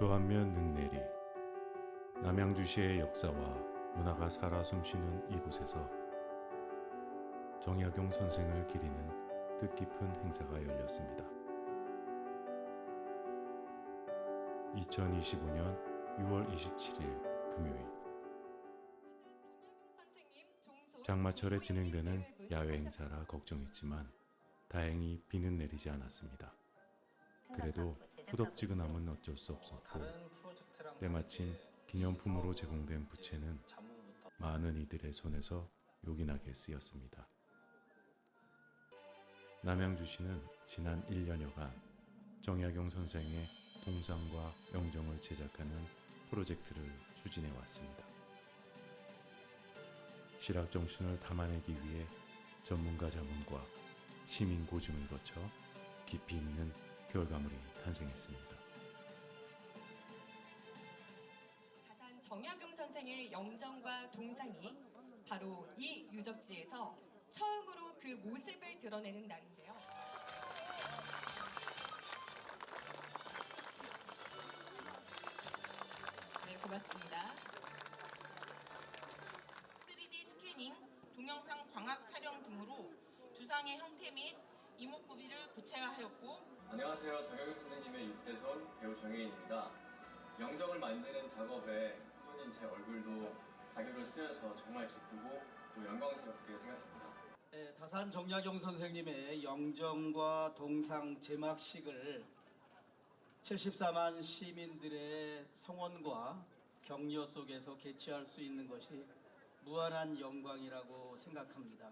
조한면 능내리 남양주시의 역사와 문화가 살아 숨쉬는 이곳에서 정약용 선생을 기리는 뜻깊은 행사가 열렸습니다. 2025년 6월 27일 금요일 장마철에 진행되는 야외 행사라 걱정했지만 다행히 비는 내리지 않았습니다. 그래도 후덥지근함은 어쩔 수 없었고 때마침 기념품으로 제공된 부채는 많은 이들의 손에서 요긴하게 쓰였습니다. 남양주시는 지난 1년여간 정약용 선생의 동상과 영정을 제작하는 프로젝트를 추진해 왔습니다. 실학 정신을 담아내기 위해 전문가 자문과 시민 고증을 거쳐 깊이 있는 결과물이 탄생했습니다. 가산 정약용 선생의 영정과 동상이 바로 이 유적지에서 처음으로 그 모습을 드러내는 날인데요. 네, 고맙습니다. 3D 스캐닝, 동영상 광학 촬영 등으로 주상의 형태 및 이목구비를 구체화하였고 안녕하세요. 정혁윤 선생님의 6대손 배우 정혜인입니다. 영정을 만드는 작업에 후손인 제 얼굴도 자격을 쓰여서 정말 기쁘고 또 영광스럽게 생각합니다. 예, 다산 정약용 선생님의 영정과 동상 제막식을 74만 시민들의 성원과 격려 속에서 개최할 수 있는 것이 무한한 영광이라고 생각합니다.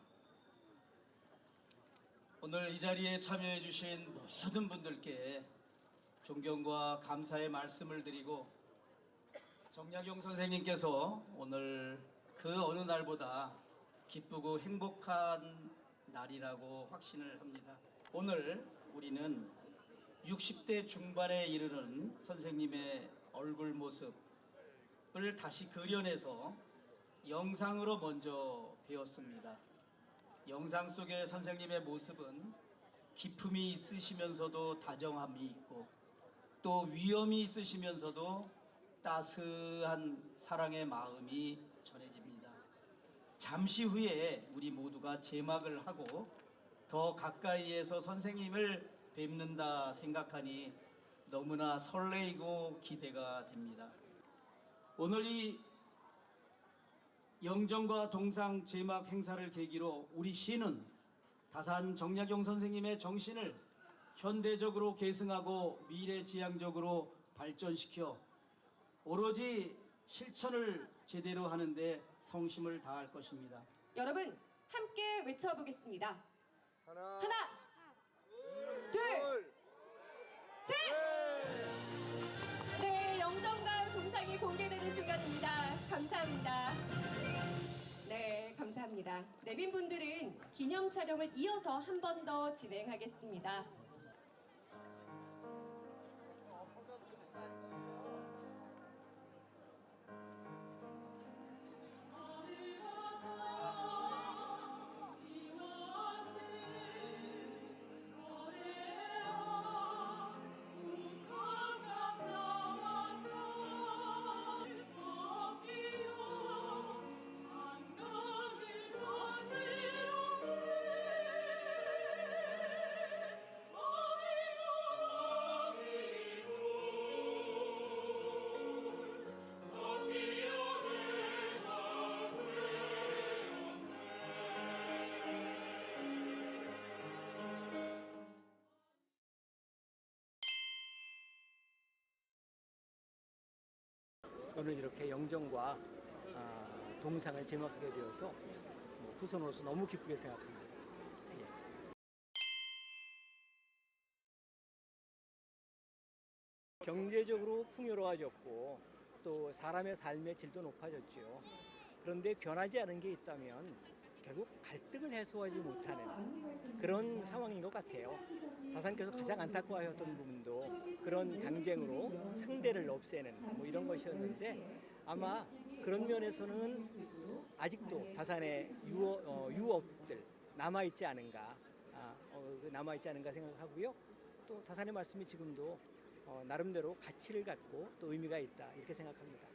오늘 이 자리에 참여해 주신 모든 분들께 존경과 감사의 말씀을 드리고 정약용 선생님께서 오늘 그 어느 날보다 기쁘고 행복한 날이라고 확신을 합니다. 오늘 우리는 60대 중반에 이르는 선생님의 얼굴 모습을 다시 그려내서 영상으로 먼저 배웠습니다. 영상 속의 선생님의 모습은 기품이 있으시면서도 다정함이 있고 또 위엄이 있으시면서도 따스한 사랑의 마음이 전해집니다. 잠시 후에 우리 모두가 제막을 하고 더 가까이에서 선생님을 뵙는다 생각하니 너무나 설레이고 기대가 됩니다. 오늘 이 영정과 동상 제막 행사를 계기로 우리 시는 다산 정약용 선생님의 정신을 현대적으로 계승하고 미래지향적으로 발전시켜 오로지 실천을 제대로 하는데 성심을 다할 것입니다. 여러분 함께 외쳐보겠습니다. 하나, 둘, 셋. 네, 내빈 분들은 기념 촬영을 이어서 한 번 더 진행하겠습니다. 오늘 이렇게 영정과 아, 동상을 제막하게 되어서 뭐 후손으로서 너무 기쁘게 생각합니다. 예. 경제적으로 풍요로워졌고 또 사람의 삶의 질도 높아졌죠. 그런데 변하지 않은 게 있다면 결국 갈등을 해소하지 못하는 그런 상황인 것 같아요. 다산께서 가장 안타까워하셨던 부분도 그런 강쟁으로 상대를 없애는 뭐 이런 것이었는데 아마 그런 면에서는 아직도 다산의 유업, 어, 유업들 남아있지 않은가 아, 어, 남아있지 않은가 생각하고요. 또 다산의 말씀이 지금도 어, 나름대로 가치를 갖고 또 의미가 있다 이렇게 생각합니다.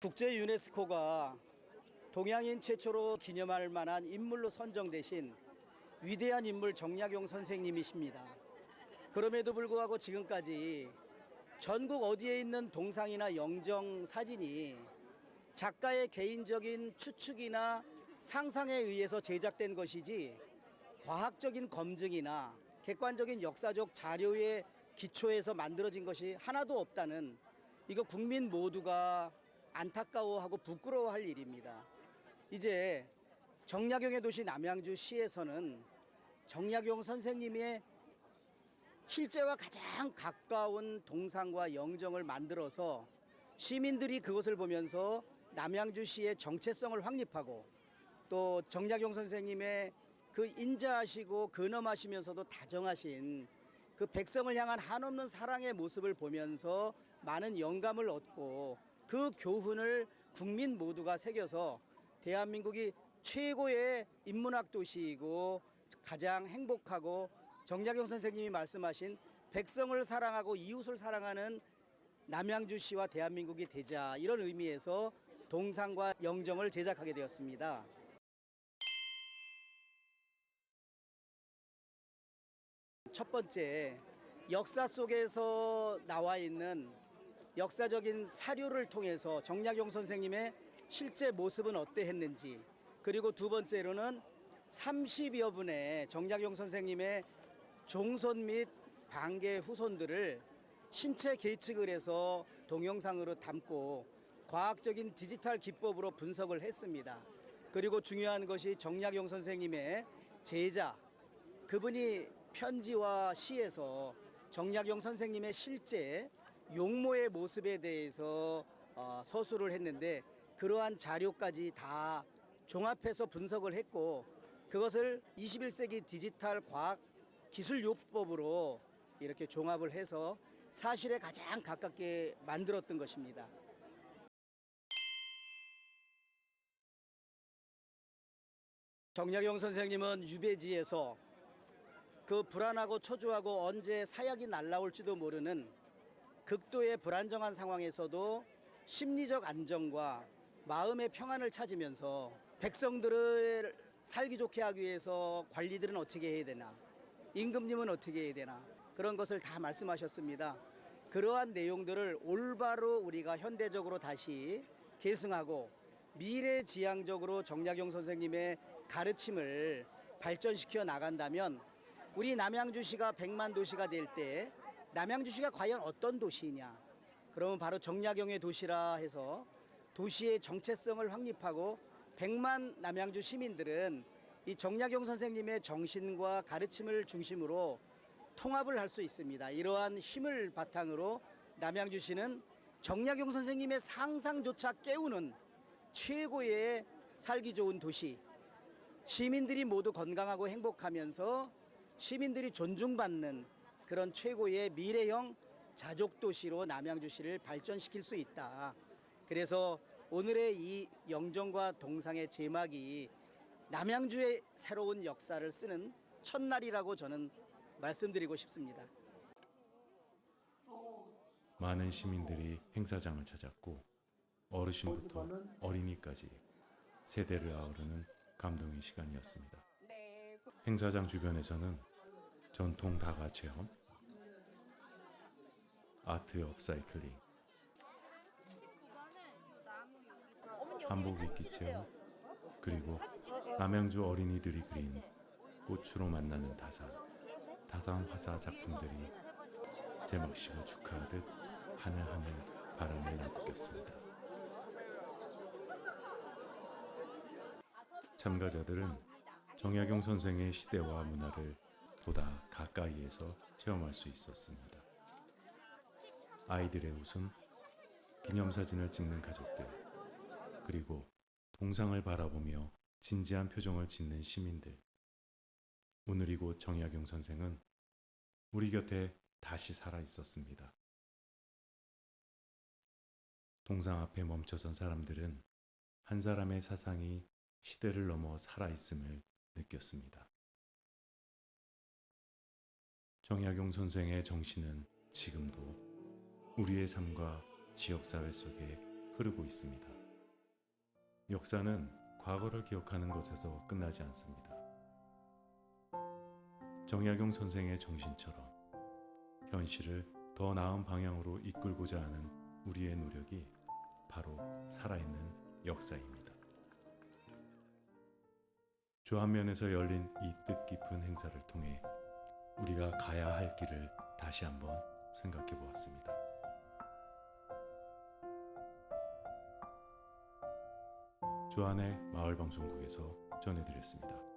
국제 유네스코가 동양인 최초로 기념할 만한 인물로 선정되신 위대한 인물 정약용 선생님이십니다. 그럼에도 불구하고 지금까지 전국 어디에 있는 동상이나 영정 사진이 작가의 개인적인 추측이나 상상에 의해서 제작된 것이지 과학적인 검증이나 객관적인 역사적 자료에 기초해서 만들어진 것이 하나도 없다는 이거 국민 모두가 안타까워하고 부끄러워할 일입니다. 이제 정약용의 도시 남양주 시에서는 정약용 선생님의 실제와 가장 가까운 동상과 영정을 만들어서 시민들이 그것을 보면서 남양주시의 정체성을 확립하고 또 정약용 선생님의 그 인자하시고 근엄하시면서도 다정하신 그 백성을 향한 한없는 사랑의 모습을 보면서 많은 영감을 얻고 그 교훈을 국민 모두가 새겨서 대한민국이 최고의 인문학 도시이고 가장 행복하고 정약용 선생님이 말씀하신 백성을 사랑하고 이웃을 사랑하는 남양주시와 대한민국이 되자 이런 의미에서 동상과 영정을 제작하게 되었습니다. 첫 번째 역사 속에서 나와 있는 역사적인 사료를 통해서 정약용 선생님의 실제 모습은 어떠했는지 그리고 두 번째로는 30여 분의 정약용 선생님의 종손 및 반계 후손들을 신체 계측을 해서 동영상으로 담고 과학적인 디지털 기법으로 분석을 했습니다. 그리고 중요한 것이 정약용 선생님의 제자 그분이 편지와 시에서 정약용 선생님의 실제 용모의 모습에 대해서 어, 서술을 했는데 그러한 자료까지 다 종합해서 분석을 했고 그것을 21세기 디지털 과학 기술 요법으로 이렇게 종합을 해서 사실에 가장 가깝게 만들었던 것입니다. 정약용 선생님은 유배지에서 그 불안하고 초조하고 언제 사약이 날라올지도 모르는 극도의 불안정한 상황에서도 심리적 안정과 마음의 평안을 찾으면서 백성들을 살기 좋게 하기 위해서 관리들은 어떻게 해야 되나 임금님은 어떻게 해야 되나 그런 것을 다 말씀하셨습니다. 그러한 내용들을 올바로 우리가 현대적으로 다시 계승하고 미래 지향적으로 정약용 선생님의 가르침을 발전시켜 나간다면 우리 남양주시가 백만 도시가 될 때 남양주시가 과연 어떤 도시이냐? 그러면 바로 정약용의 도시라 해서 도시의 정체성을 확립하고 백만 남양주 시민들은 이 정약용 선생님의 정신과 가르침을 중심으로 통합을 할 수 있습니다. 이러한 힘을 바탕으로 남양주시는 정약용 선생님의 상상조차 깨우는 최고의 살기 좋은 도시, 시민들이 모두 건강하고 행복하면서 시민들이 존중받는 그런 최고의 미래형 자족 도시로 남양주시를 발전시킬 수 있다. 그래서 오늘의 이 영정과 동상의 제막이 남양주의 새로운 역사를 쓰는 첫날이라고 저는 말씀드리고 싶습니다. 많은 시민들이 행사장을 찾았고 어르신부터 어린이까지 세대를 아우르는 감동의 시간이었습니다. 네, 고- 행사장 주변에서는 전통 다가 체험, 아트 업사이클링, 한복 입기 체험, 그리고 남양주 어린이들이 그린 꽃으로 만나는 다산, 다산 화사 작품들이 제막식을 축하하듯 하늘하늘 바람을 날뛰었습니다. 참가자들은 정약용 선생의 시대와 문화를 보다 가까이에서 체험할 수 있었습니다. 아이들의 웃음, 기념사진을 찍는 가족들, 그리고 동상을 바라보며 진지한 표정을 짓는 시민들. 오늘 이곳 정약용 선생은 우리 곁에 다시 살아 있었습니다. 동상 앞에 멈춰선 사람들은 한 사람의 사상이 시대를 넘어 살아 있음을 느꼈습니다. 정약용 선생의 정신은 지금도 우리의 삶과 지역사회 속에 흐르고 있습니다. 역사는 과거를 기억하는 것에서 끝나지 않습니다. 정약용 선생의 정신처럼 현실을 더 나은 방향으로 이끌고자 하는 우리의 노력이 바로 살아있는 역사입니다. 조한면에서 열린 이 뜻깊은 행사를 통해 우리가 가야 할 길을 다시 한번 생각해 보았습니다. 조한의 마을방송국에서 전해드렸습니다.